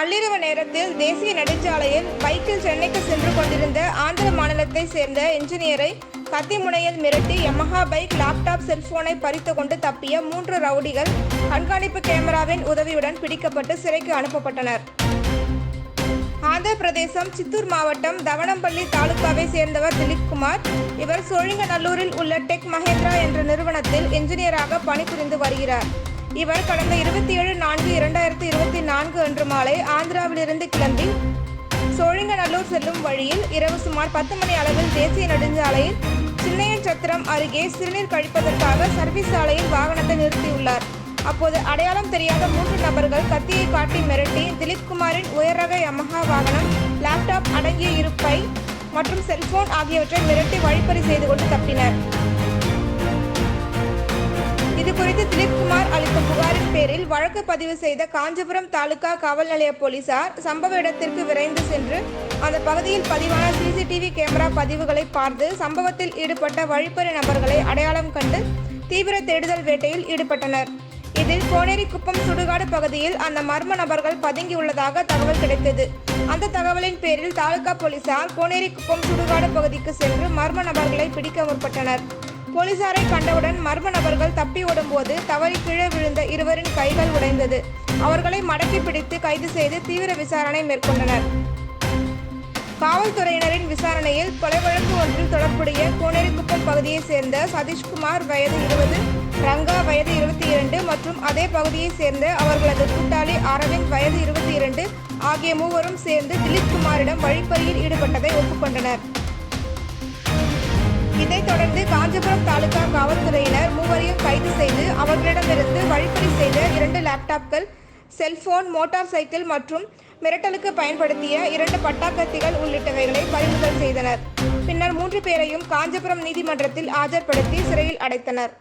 நேரத்தில் தேசிய நெடுஞ்சாலையில் பைக்கில் சென்னைக்கு சென்று கொண்டிருந்த ஆந்திர மாநிலத்தை சேர்ந்த இன்ஜினியரை கத்தி முனையில் மிரட்டி யமஹா பைக் லேப்டாப் செல்போனை பறித்து கொண்டு தப்பிய மூன்று ரவுடிகள் கண்காணிப்பு கேமராவின் உதவியுடன் பிடிக்கப்பட்டு சிறைக்கு அனுப்பப்பட்டனர். ஆந்திர பிரதேசம் சித்தூர் மாவட்டம் தவணம்பள்ளி தாலுகாவை சேர்ந்தவர் திலீப்குமார் இவர் சோழிங்கநல்லூரில் உள்ள டெக் மஹேந்திரா என்ற நிறுவனத்தில் என்ஜினியராக பணிபுரிந்து வருகிறார். இவர் கடந்த இருபத்தி ஏழு நான்கு இரண்டாயிரத்தி இருபத்தி நான்கு அன்று மாலை ஆந்திராவிலிருந்து கிளம்பி சோழிங்கநல்லூர் செல்லும் வழியில் இரவு சுமார் பத்து மணி அளவில் தேசிய நெடுஞ்சாலையில் சின்னையன் சத்திரம் அருகே சிறுநீர் கழிப்பதற்காக சர்வீஸ் சாலையில் வாகனத்தை நிறுத்தியுள்ளார். அப்போது அடையாளம் தெரியாத மூன்று நபர்கள் கத்தியை காட்டி மிரட்டி திலீப்குமாரின் உயர்ரக உயர் ரக யமஹா வாகனம் லேப்டாப் அடங்கிய இருப்பை மற்றும் செல்போன் ஆகியவற்றை மிரட்டி வழிப்பறி செய்து கொண்டு தப்பினர். குறித்து திலீப்குமார் அளித்த புகாரின் பேரில் வழக்கு பதிவு செய்த காஞ்சிபுரம் தாலுகா காவல் நிலைய போலீசார் சம்பவ இடத்திற்கு விரைந்து சென்று அந்த பகுதியில் பதிவான சிசிடிவி கேமரா பதிவுகளை பார்த்து சம்பவத்தில் ஈடுபட்ட வழிப்பறி நபர்களை அடையாளம் கண்டு தீவிர தேடுதல் வேட்டையில் ஈடுபட்டனர். இதில் கோனேரிக்குப்பம் சுடுகாடு பகுதியில் அந்த மர்ம நபர்கள் பதுங்கியுள்ளதாக தகவல் கிடைத்தது. அந்த தகவலின் பேரில் தாலுகா போலீசார் கோனேரிக்குப்பம் சுடுகாடு பகுதிக்கு சென்று மர்ம நபர்களை பிடிக்க முற்பட்டனர். போலீசாரை கண்டவுடன் மர்ம நபர்கள் தப்பி ஓடும்போது தவறி கீழே விழுந்த இருவரின் கைகள் உடைந்தது. அவர்களை மடக்கி பிடித்து கைது செய்து தீவிர விசாரணை மேற்கொண்டனர். காவல்துறையினரின் விசாரணையில் கொலை வழக்கு ஒன்றில் தொடர்புடைய கோனேரிக்குப்பம் பகுதியைச் சேர்ந்த சதீஷ்குமார் வயது இருபது ரங்கா வயது இருபத்தி இரண்டு மற்றும் அதே பகுதியைச் சேர்ந்த அவர்களது கூட்டாளி அரவிந்த் வயது இருபத்தி இரண்டு ஆகிய மூவரும் சேர்ந்து திலீப் குமாரிடம் வழிப்பறியில் ஈடுபட்டதை ஒப்புக்கொண்டனர். இதைத் தொடர்ந்து காஞ்சிபுரம் தாலுகா காவல்துறையினர் மூவரையும் கைது செய்து அவர்களிடமிருந்து வழிப்பறி செய்த இரண்டு லேப்டாப்கள் செல்போன் மோட்டார் சைக்கிள் மற்றும் மிரட்டலுக்கு பயன்படுத்திய இரண்டு பட்டாக்கத்திகள் உள்ளிட்டவைகளை பறிமுதல் செய்தனர். பின்னர் மூன்று பேரையும் காஞ்சிபுரம் நீதிமன்றத்தில் ஆஜர்படுத்தி சிறையில் அடைத்தனர்.